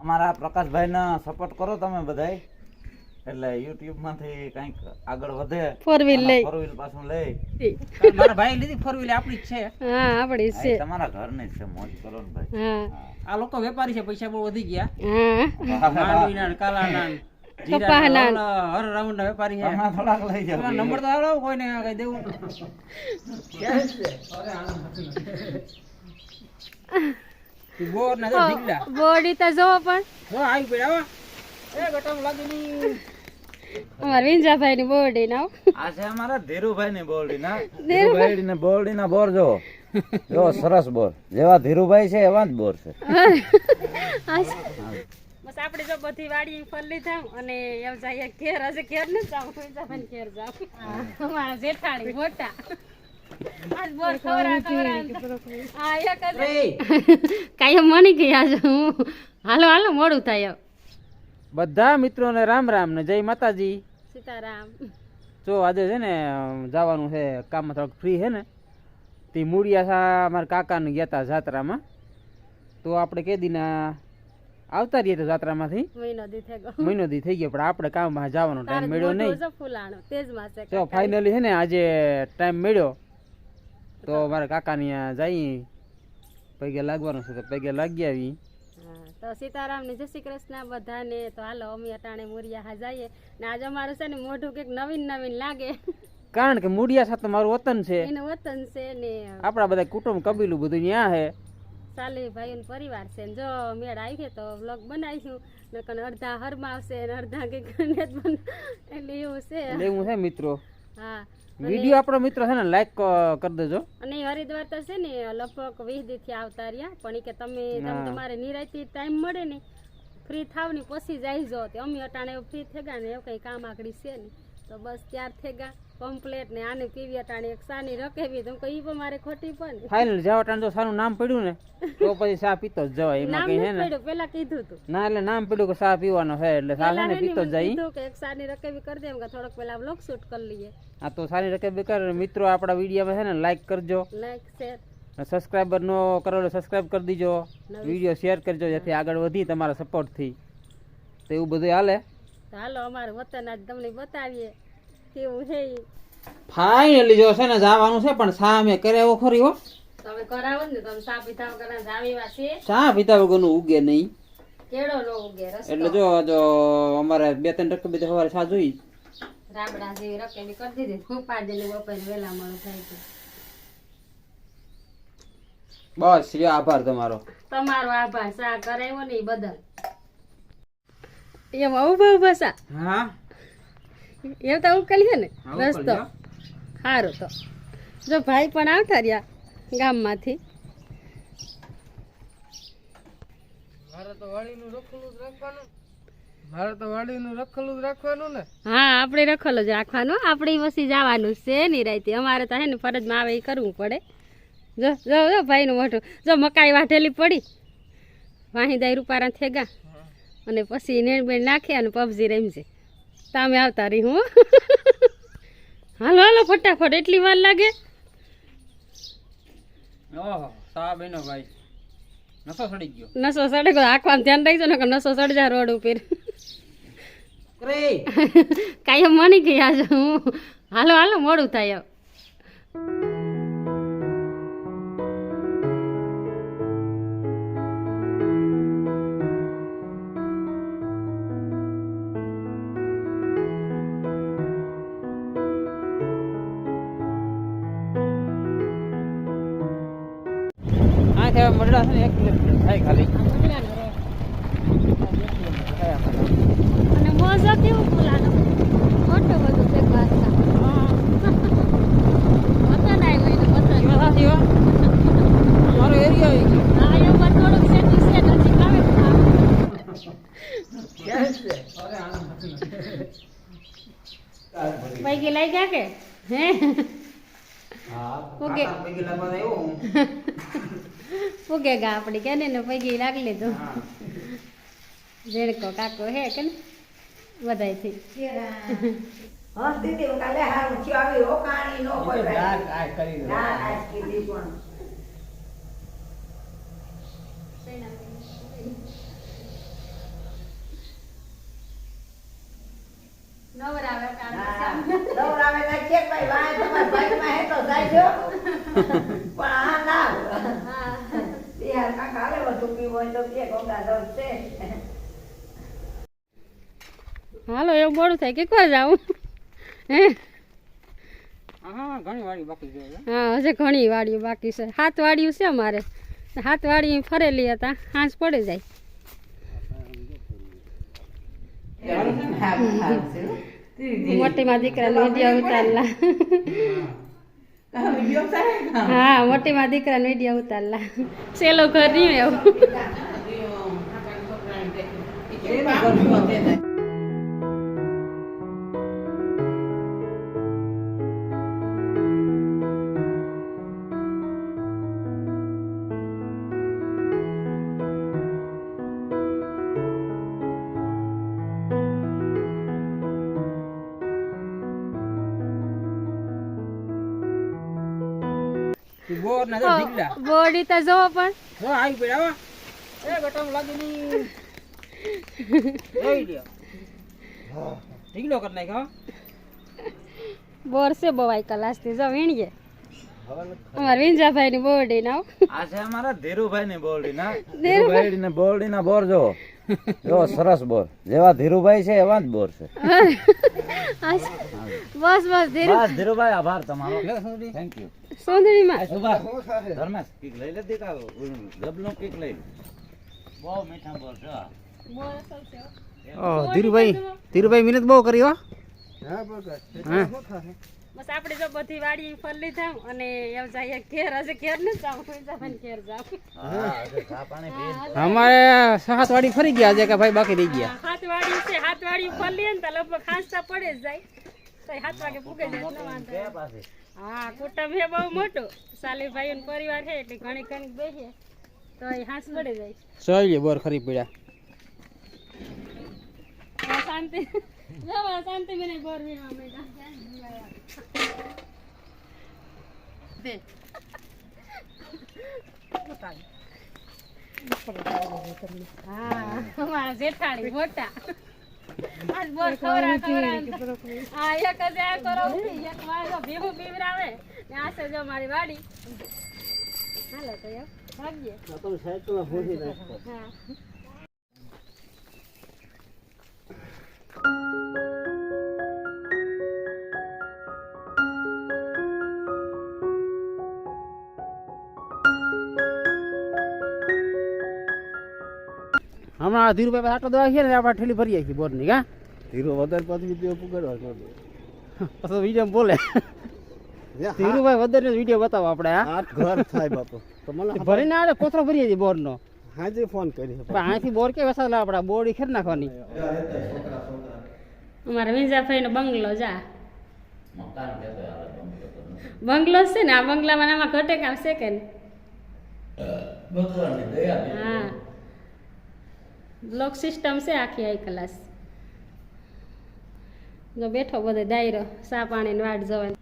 અમારા પ્રકાશભાઈને સપોર્ટ કરો તમે બધા એટલે યુટ્યુબમાંથી કંઈક આગળ વધે. ફોર વ્હીલ લઈ. ફોર વ્હીલ પાછું લઈ. મારા ભાઈ લીધી ફોર વ્હીલ આપણી જ છે. હા આપણી છે. તમારા ઘરની જ છે મોજ કરો ને ભાઈ. હા. આ લોકો વેપારી છે પૈસા બહુ વધી ગયા. હા. માંડવીના ને કાલાના કપાહના. હર રાઉન્ડ ના વેપારી છે. તમે થોડાક લઈ જાવ નંબર તો આવડો કોઈને કઈ દેવું. બોર ના જો ઢીકલા બોડી તો જોવો પણ. જો આવી પડ્યા હો. એ ગટમ લાગી ની. વિંજાભાઈ ની બોડી ના આ છે અમારા ધીરુભાઈ ની બોરડી ના ધીરુભાઈ? ને બોરડી ના બોર જો જો સરસ બોર. જેવા ધીરુભાઈ છે એવા જ બોર છે. બસ આપણે જો બધી વાડી ફરલી લીધા અને એમ જાય ઘેર હશે ઘેર ને જાવ વિંજાભાઈ ઘેર જાવ અમારા જેઠાણી મોટા. કાયમ મની ગયા છે? હું હાલો હાલો મોડું થાય. બધા મિત્રોને રામ રામ ને જય માતાજી. સીતારામ. જો આજે છે ને જવાનું છે કામમાં થોડુંક ફ્રી છે ને તે મૂળિયા સા મારા કાકાને ગયા હતા જાત્રામાં. તો આપણે કે દીના આવતા રહીએ તો જાત્રામાંથી. મહિનો દી થઈ ગયો. મહિનો દી થઈ ગયો પણ આપણે કામમાં જવાનો ટાઈમ મળ્યો નહીં. તો ફાઇનલી છે ને આજે ટાઈમ મળ્યો. તો મારા કાકાની ત્યાં જઈ પગે લાગવાનું છે તો પગે લાગી આવી. હા, તો સીતારામ ને જય શ્રી કૃષ્ણ બધાને. તો હાલો અમે અટાણે મોરિયા હા જઈએ ને આજે અમારું છે ને મોઢું કંઈક નવીન નવીન લાગે. કારણ કે મૂડિયા સાથે મારું વતન છે. એનું વતન છે ને. આપણા બધા કુટુંબ કબીલું બધું ત્યાં છે સાલી ભાઈનો પરિવાર છે. ને જો મેળ આવી છે તો વ્લોગ બનાવીશું. નકર અડધા હરમાં આવશે ને અડધા કંઈક એટલે એવું છે. એવું છે મિત્રો. હા. વીડિયો આપણો મિત્ર છે ને લાઈક કરી દેજો. અને હરિદ્વાર તો છે ને લગભગ વીસ દી થી આવતા રહ્યા. પણ કે તમે તમે તમારે નિરાયતી ટાઈમ મળે ને ફ્રી થાવ ને પછી જાય જો તે અમે અટાણે ફ્રી થઈ ગયા ને એવું કઈ કામ આકડી છે ને તો બસ ત્યાર થઈ ગયા કમ્પ્લેટ ને આને પીવી અટાણે એક સાની રકેવી તો કઈ પણ મારે ખોટી પણ. ફાઇનલ જાવ ટાણ જો સાનું નામ પડ્યું ને તો પછી સા પીતો જ જવાય. એમાં કઈ હે ને? પેલા કીધું તું. ના એટલે નામ પડ્યું કે સા પીવાનો છે એટલે સા છે ને પીતો જ જાય કે એક સાની રકેવી કરી દેમ કે થોડોક પેલા બ્લોગ શૂટ કરી લઈએ. આ તો સારી રકેવી કર મિત્રો આપણા વિડીયોમાં છે ને લાઈક કરજો. લાઈક શેર સબસ્ક્રાઈબર નો કરો સબસ્ક્રાઇબ કરી દીજો. વીડિયો શેર કરજો જેથી આગળ વધી તમારા સપોર્ટથી તો એવું બધું હાલે? હાલો અમારું વતન આજ તમને બતાવીએ. કેવું છે. ફાઇનલી જો છે ને જવાનું છે પણ સામે અમે કરે એવો ખરી હો? તમે કરાવો ને તમે સા પીતા વગર જાવી છે? સા પીતા વગરનું ઉગે નહીં. કેળો નો ઉગે રસ્તો એટલે જો જો અમારે બે ત્રણ ટકા બધા સવારે સા જોઈ? રાબડા જેવી રકેલી કરી દીધી હું પાંચ દિન બપોરે વેલા મળું થાય છે. બસ લ્યો આભાર તમારો. તમારો આભાર સા કરાવ્યો ને ઈ બદલ? એમ આવું બહુ સા હા? એમ તો ઉકેલી છે ને? રસ્તો. સારો તો. જો ભાઈ પણ આવતા રહ્યા ગામમાંથી. મારે તો વાડીનું રખેલું જ રાખવાનું. મારે તો વાડીનું રખેલું જ રાખવાનું ને. હા આપણે રખેલું જ રાખવાનું. આપણે પછી જવાનું છે ની રાતે અમારે તો હે ને ફરજમાં આવે એ કરવું પડે. જો જો જો ભાઈનું મોઢું. જો મકાઈ વાઢેલી પડી. વાહી દાય રૂપારા થેગા. અને પછી નેણબેણ નાખે અને પબજી રમશે તમે આવતા રહી હું. હાલો હાલો ફટાફટ એટલી વાર લાગે? ઓહો ભાઈ. નસો સડી ગયો. નસો સડે ગયો. આંખમાં ધ્યાન રાખજો ને નસો સડજા રોડ ઉપર. કાયમ મની ગયા છું હું. હાલો હાલો મોડું થાય હવે. આ છે મરડા છે ને એક કિલોમીટર થાય ખાલી. અને મોજા કેવું બોલાનો મોટો બધું છે વાસના વતન આવ્યો એને વતન કેવા સાચી હો? મારો એરિયા આવી ગયો આ થોડુંક સેટી છે આવે તો આવે. પૈકી લઈ ગયા કે? હે? ઓકે. ઉગે ગા આપણી કે પૈકી લાગી લીધું. રેડકો કાકો હે કે ને બધાયથી નવરાવે નવરાવે ના છે ભાઈ ભાઈ તમારા ભાઈ માં હે તો જાય હાલે બધું પીવું હોય તો કે ગંગા છે. હાલો એવું મોડું થાય કે કોઈ જાઉં? હે? હા ઘણી વાળી બાકી છે. હા હશે ઘણી વાડીઓ બાકી છે. હાથ વાડીઓ છે અમારે. હાથ વાડી ફરેલી હતા. હાંસ પડી જાય. મોટીમાં ઉતારલા. હા મોટીમાં દીકરા વીડિયો ઉતારલા. સેલો ઘર નહીં એવું. બોર ના તો ઢીકલા બોડી તો જોવો પણ. હો આવી પડ્યા એ ગટમ લાગી ની જોઈ લ્યો. ઢીકલો કરી નાખ્યો બોર છે બવાઈ કલાસથી જો વીણીએ. અમારા વિંજાભાઈ ની બોરડી ના આ છે અમારા ધીરુભાઈ ની બોરડી ના ધીરુભાઈ? ને બોરડી ના બોર જો. જો સરસ બોર. જેવા ધીરુભાઈ છે એવા જ બોર છે. બસ બસ ધીરે બસ ધીરુભાઈ આભાર તમારો. થેન્ક યુ સોંદડીમાં સુભા ધર્મેશ કિક લઈ લે દીકા ગબનું કિક લઈ બહુ મીઠા બોર છે ઓ ધીરુભાઈ ધીરુભાઈ મહેનત બહુ કરી હો. હા બસ આપણે જો બધી વાડી ફરલી થાવ અને એમ જાય ઘેર હશે ઘેર ને જાવ ઘેર અમારે સાત વાડી ફરી ગયા છે કે ભાઈ બાકી રહી ગયા. સાત વાડી છે હાથ વાડી ફરલી લઈએ ને તો લગભગ ખાંસતા પડે જ જાય. તો હાથ વાગે પૂગે જાય એટલે વાંધો હા કુટુંબ હે બહુ મોટું. સાલીભાઈ નો પરિવાર છે એટલે ઘણી ઘણી બેસીએ તો એ હાંસ પડે જાય. ચાલીએ બોર ખરી પડ્યા. શાંતિ. જવા શાંતિ મને બોર હા અમારા જેઠાણી મોટા આજ બોર ખવરા ખવરા હા એક જ આ કરો એક મારો ભીમું પીવરાવે ને આ છે જો મારી વાડી હાલો તો એમ ભાગીએ હા હમણાં ધીરુભાઈ આટલો દવા છે ને આપણે ઠેલી ભરી છીએ બોરની કા ધીરુ વધારે પુગાડવા પછી વીડિયો બોલે. ધીરુભાઈ વધારે વીડિયો બતાવો આપણે હા? આઠ ઘર થાય બાપુ. તો મને ભરીને આવે કોથળો ભરીએ છીએ બોરનો. હાજી ફોન કરી પણ અહીંથી બોર કે વસાલા આપણા બોડી ખેર નાખવાની. અમારા વિંજાભાઈ નો બંગલો જા. મકાન બંગલો છે ને આ બંગલામાં આમાં ઘટે કામ છે કે નહીં? હા. બ્લોક સિસ્ટમ છે આખી આઈ ક્લાસ જો બેઠો બધો દાયરો સા પાણીની વાટ જવાની.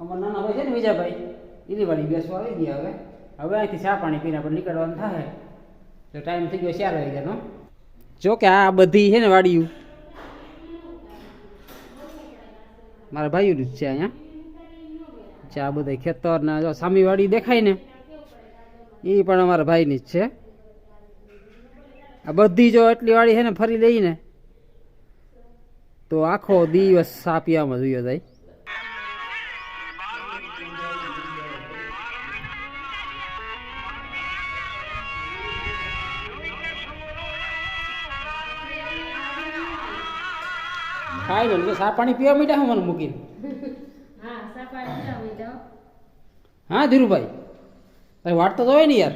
અમારા નાના ભાઈ છે ને વિજાભાઈ એની વાળી બેસવા આવી ગયા હવે. હવે અહીંથી ચા પાણી પીને આપણે નીકળવાનું થાય. તો ટાઈમ થઈ ગયો ચાર વાગ્યાનો. જો કે આ બધી છે ને વાડીયું મારા ભાઈઓનું જ છે અહીંયા. છે આ બધા ખેતર ને જો સામી દેખાય ને એ પણ અમારા ભાઈની જ છે. આ બધી જો એટલી વાડી છે ને ફરી લઈને તો આખો દિવસ સાપિયામાં જોયો જાય. ખાઈ લો સા પાણી પીવા મીઠા હું મને મૂકીને હા સા પાણી પીવા જાઓ હા ધીરુભાઈ. તારે વાટ તો હોય ને યાર.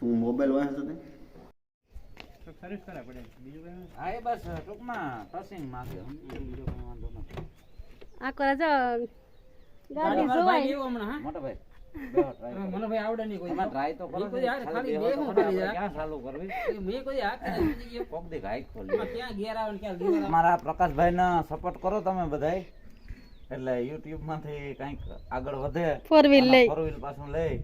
તું મોબાઈલ વાંચતો તે હા એ બસ ટૂંકમાં ટસિંગ માંગે. બીજો કોઈ વાંધો નથી. જો. ગાડી જોવાય. કરો. મને ભાઈ આવડે નહીં કોઈ. એમાં ટ્રાય તો કરો મેં કોઈ યાર ખાલી બે હું ખરી ખાલી ક્યાં ચાલુ કરવી? મેં કોઈ હાથ નથી દીધી કોક દી ઘાઈ ખોલી. ક્યાં ઘેર આવે ને ક્યાં ઘેર મારા પ્રકાશભાઈ ના સપોર્ટ કરો તમે બધાય. એટલે યુટ્યુબમાંથી કંઈક આગળ વધે ફોર વ્હીલ લઈ. ફોર વ્હીલ પાછું લઈ.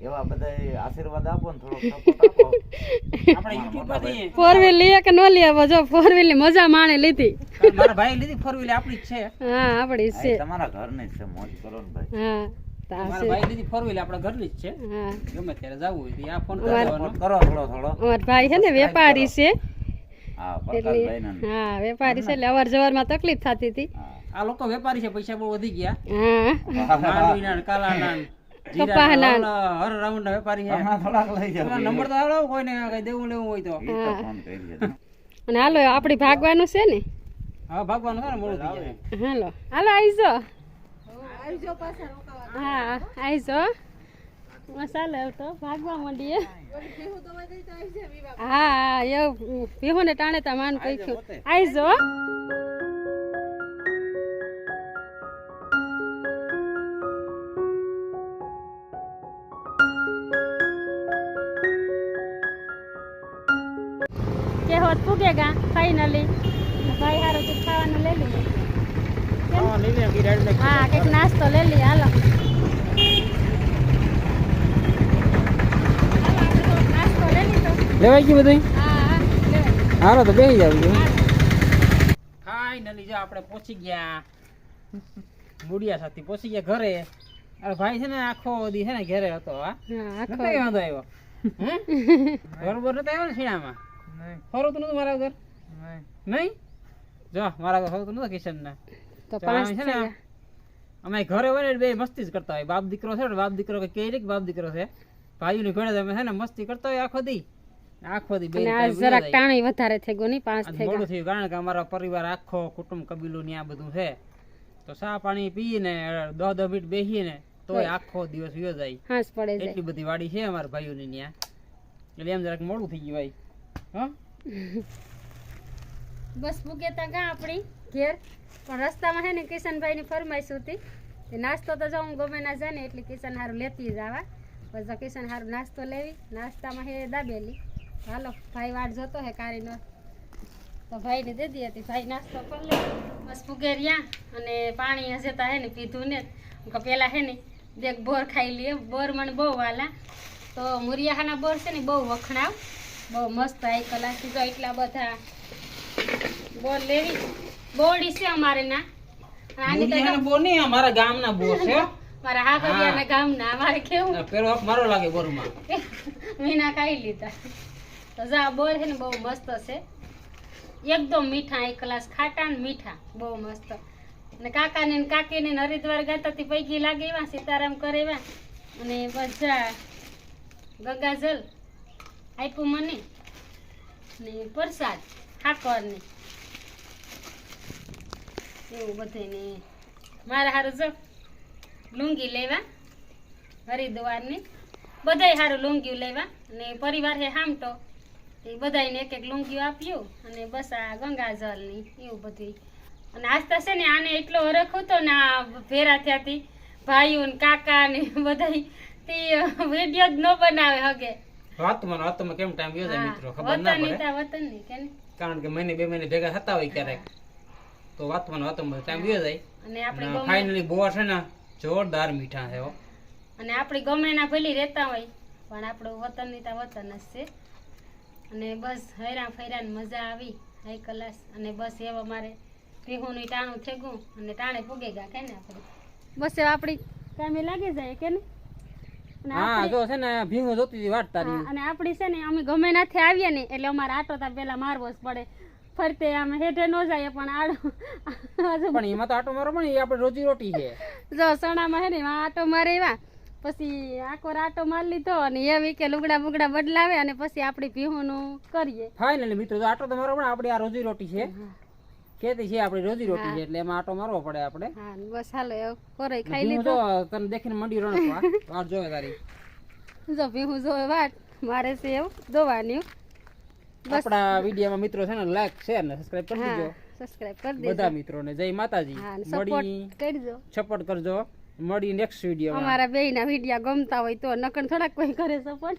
એવા બધા આશીર્વાદ આપો ને થોડો સપોર્ટ આપો. આપણે યુટ્યુબમાંથી ફોર વ્હીલ લઈએ કે ન લઈએ જો ફોર વ્હીલની મજા માણે લીધી. મારા ભાઈ લીધી ફોર વ્હીલ આપણી છે. હા આપણી છે. તમારા ઘરની ની છે મોજ કરો ને ભાઈ. હા મારા છે. ભાઈ લીધી ફોર વ્હીલ આપણા ઘરની જ છે. ગમે ત્યારે જવું હોય આ ફોન અમારે- કરવાનો. સપોર્ટ કરો થોડો થોડો. અમારા ભાઈ છે ને વેપારી છે. હા વેપારી છે એટલે અવર જવરમાં તકલીફ થતી હતી. આ લોકો વેપારી છે પૈસા બહુ વધી ગયા. હા. માંડવીના કાલાના કપાહના હર વેપારી છે. થોડાક લઈ જાઓ નંબર તો આલો કોઈને કઈ દેવું લેવું હોય તો. અને હાલો આપણી ભાગવાનું છે ને? હા ભાગવાનું છે ને મોડું થઈ જાય. હાલો. હાલો આવીજો. હા આવીજો. મસાલો તો ભાગવા માંડીએ. હા હા એવું પીહું ને ટાણે તા માન પૈખ્યું આવીજો. કે હોત પૂગેગા ફાઇનલી ભાઈ હારો તું ખાવાનું લઈ લીધું હા લઈ લે બિરાડી નાખ. હા કંઈક નાસ્તો લઈ લઈએ હાલો નાસ્તો લઈ લીધો લેવાઈ ગયું બધું હા હા લેવાય. હાલો તો બેસી જાવ ફાઇનલી જો આપણે પહોંચી ગયા. બુડિયા સાથે પહોંચી ગયા ઘરે. અરે ભાઈ છે ને આખો દી છે ને ઘરે હતો હા? હા આખો. કઈ વાંધો આવ્યો. હે? બરોબર નતો આવ્યો ને શિયાળામાં? ફરું તો નતું મારા ઘર? નહીં. જો મારા ઘર ફરું તો નતો તો તો પાંચ છે ને અમે ઘરે હોય ને બે મસ્તી જ કરતા હોય. બાપ દીકરો છે બાપ દીકરો કે કે બાપ દીકરો છે. ભાઈઓની ઘરે છે ને મસ્તી કરતા હોય આખો દી. આખો દી બે જરાક ટાણી વધારે થઈ ગયું નહીં પાંચ થઈ મોડું થયું કારણ કે અમારો પરિવાર આખો કુટુંબ કબીલો ને આ બધું છે. તો સા પાણી પીને દહ દહ મિનિટ બેસીને તોય આખો દિવસ વયો જાય. હાંસ પડે એટલી બધી વાડી છે અમારા ભાઈઓની ત્યાં. એટલે એમ જરાક મોડું થઈ ગયું ભાઈ બસ મૂકે ગા આપણી ઘેર. પણ રસ્તામાં છે ને કિશનભાઈની ફરમાઈશ હતી. નાસ્તો તો જો ગમે ના જાય ને એટલે કિશન હારું લેતી જ આવા. પછી કિશન હારું નાસ્તો લેવી, નાસ્તામાં હે દાબેલી. હાલો, ભાઈ વાટ જોતો હે કારીનો. તો ભાઈને દે દી હતી, ભાઈ નાસ્તો કરી લે. બસ ફૂગે રહ્યા અને પાણી હશે તો હે ને પીધું ને. પેલા હે ને દેખ બોર ખાઈ લઈએ બોર મને બહુ વાલા. તો મુરિયાહાના બોર છે ને બહુ વખણાવ. બહુ મસ્ત આ કલાથી જો એટલા બધા. બોર લેવી. બોડી છે અમારે ના. આની બોર નહીં અમારા ગામના બોર છે. મારા હાકરિયાના ગામના અમારે કેવું? પેલો મારો લાગે બોરમાં. મીના ખાઈ લીધા. તો જા બોર છે ને બહુ મસ્ત છે. એકદમ મીઠા એક ગ્લાસ ખાટા ને મીઠા બહુ મસ્ત. અને કાકાને ને કાકીને હરિદ્વાર ગાતા તી પૈકી લાગે એવા સીતારામ કરે એવા. અને બધા ગંગાજલ. આપ્યું મને. ને પ્રસાદ ઠાકોર એવું બધાને. મારા હારું જો, લુંગી લેવા, હરિદ્વારની. બધાય હારું લુંગીઓ લેવા અને પરિવાર હે હામટો. એ બધાયને એક એક લુંગીઓ આપ્યું, અને બસ આ ગંગાજળની, એવું બધું અને આસ્તા છે ને આને એટલો હરખ હતો ને આ ભેરા થયાથી, ભાઈઓ ને કાકા ને બધાય, તે વીડિયો જ ન બનાવે હગે. વાતમાં વાતમાં કેમ ટાઈમ વયો જાય મિત્રો? ખબર ના પડે? કારણ કે મહિને બે મહિને ભેગા થતા હોય ક્યારેક. તો વાતમાં વાતમાં ટાઈમ વયો જાય. અને ફાઇનલી બોર છે ને જોરદાર મીઠા છે અને આપણે ગમે ના ભલી રહેતા હોય પણ આપણું વતનની વતન જ છે. અને બસ હૈરા ફૈરા મજા આવી હાઈ કલાસ અને બસ એવા મારે પીહુનું ટાણું થેગું અને ટાણે પૂગે ગયા કે ને આપણે? બસ હવે આપણી કામે લાગી જાય કે ને હા જો છે ને ભીંગો જોતી હતી વાટ તારી. અને આપણી છે ને અમે ગમે નાથી આવીએ ને એટલે અમારે આટો તા પેલા મારવો જ પડે. ફરતે આમ હેઠે ન જાય પણ આડો પણ એમાં તો આટો મારો પણ એ આપણે રોજી રોટી છે. જો સણામાં હે ને એમાં આટો મારે એવા પછી આખો રાટો મારી લીધો અને એ વીકે લુગડા બુગડા બદલાવે અને પછી આપણે નું કરીએ. ફાઇનલી મિત્રો આટો તો મારો પણ આપણી આ રોજી રોટી છે. ખેતી છે આપણી રોજી રોટી છે એટલે એમાં આટો મારવો પડે આપણે. હા બસ હાલો કોરાઈ ખાઈ લીધો. તને દેખીને મંડી રણ વાટ જોવે તારી. જો ભીહું જોવે વાટ મારે છે એવું દોવાની. આપણા વિડીયોમાં મિત્રો છે ને લાઈક શેર ને સબસ્ક્રાઇબ કરી દેજો. સબસ્ક્રાઇબ કરી દેજો. બધા મિત્રોને જય માતાજી. મળી કરજો. સપોર્ટ કરજો. મળી નેક્સ્ટ વીડિયો અમારા બેયના વીડિયો ગમતા હોય તો નકર થોડાક કોઈ કરે સપોર્ટ